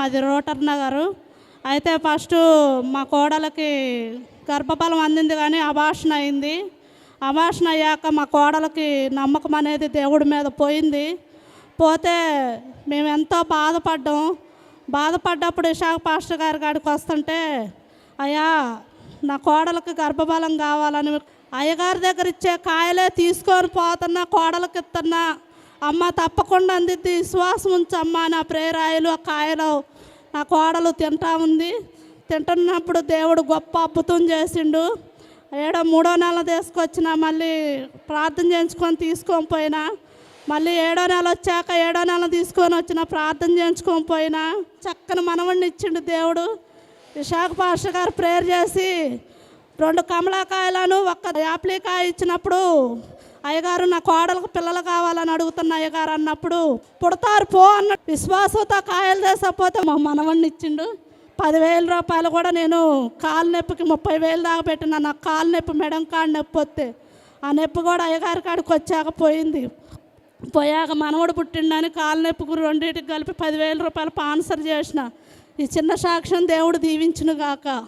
మాది రోటర్ నగరు. అయితే ఫస్ట్ మా కోడలకి గర్భఫలం అందింది కానీ అభాషణ అయింది. అభాషణ అయ్యాక మా కోడలకి నమ్మకం అనేది దేవుడి మీద పోయింది. పోతే మేము ఎంతో బాధపడ్డాం. బాధపడ్డప్పుడు ఇషాక్ పాస్టర్ గారి కాడికి వస్తుంటే అయ్యా నా కోడలకి గర్భఫలం కావాలని అయ్యగారి దగ్గర ఇచ్చే కాయలే తీసుకొని పోతున్నా కోడలకి ఇస్తున్నా. అమ్మ తప్పకుండా అందిద్ది. విశ్వాసం ఉంచమ్మా నా ప్రేరాయలు ఆ కాయలు నా కోడలు తింటా ఉంది. తింటున్నప్పుడు దేవుడు గొప్ప అద్భుతం చేసిండు. ఏడో మూడో నెల తీసుకొచ్చిన మళ్ళీ ప్రార్థన చేయించుకొని తీసుకొని పోయినా. మళ్ళీ ఏడో నెల వచ్చాక ఏడో నెల తీసుకొని వచ్చిన ప్రార్థన చేయించుకొని పోయినా. చక్కని మనవణ్ణి ఇచ్చిండు దేవుడు. విశాఖ పాష గారు ప్రేయర్ చేసి రెండు కమలాకాయలను ఒక్క యాప్లికాయ ఇచ్చినప్పుడు అయ్యగారు నా కోడలకు పిల్లలు కావాలని అడుగుతున్న అయ్యగారు అన్నప్పుడు పుడతారు పో అన్న విశ్వాసంతో కాయలు చేసకపోతే మా మనవడిని ఇచ్చిండు. పదివేల రూపాయలు కూడా నేను కాలు నొప్పికి ముప్పై వేలు దాకా పెట్టిన నాకు కాలు నొప్పి మెడం కాడు నొప్పి వస్తే. ఆ నొప్పి కూడా అయ్యగారి కాడికి వచ్చాక పోయింది. పోయాక మనవడు పుట్టిండని కాలు నొప్పికి రెండింటికి కలిపి పదివేల రూపాయలు పాన్సర్ చేసిన. ఈ చిన్న సాక్ష్యం దేవుడు దీవించును గాక.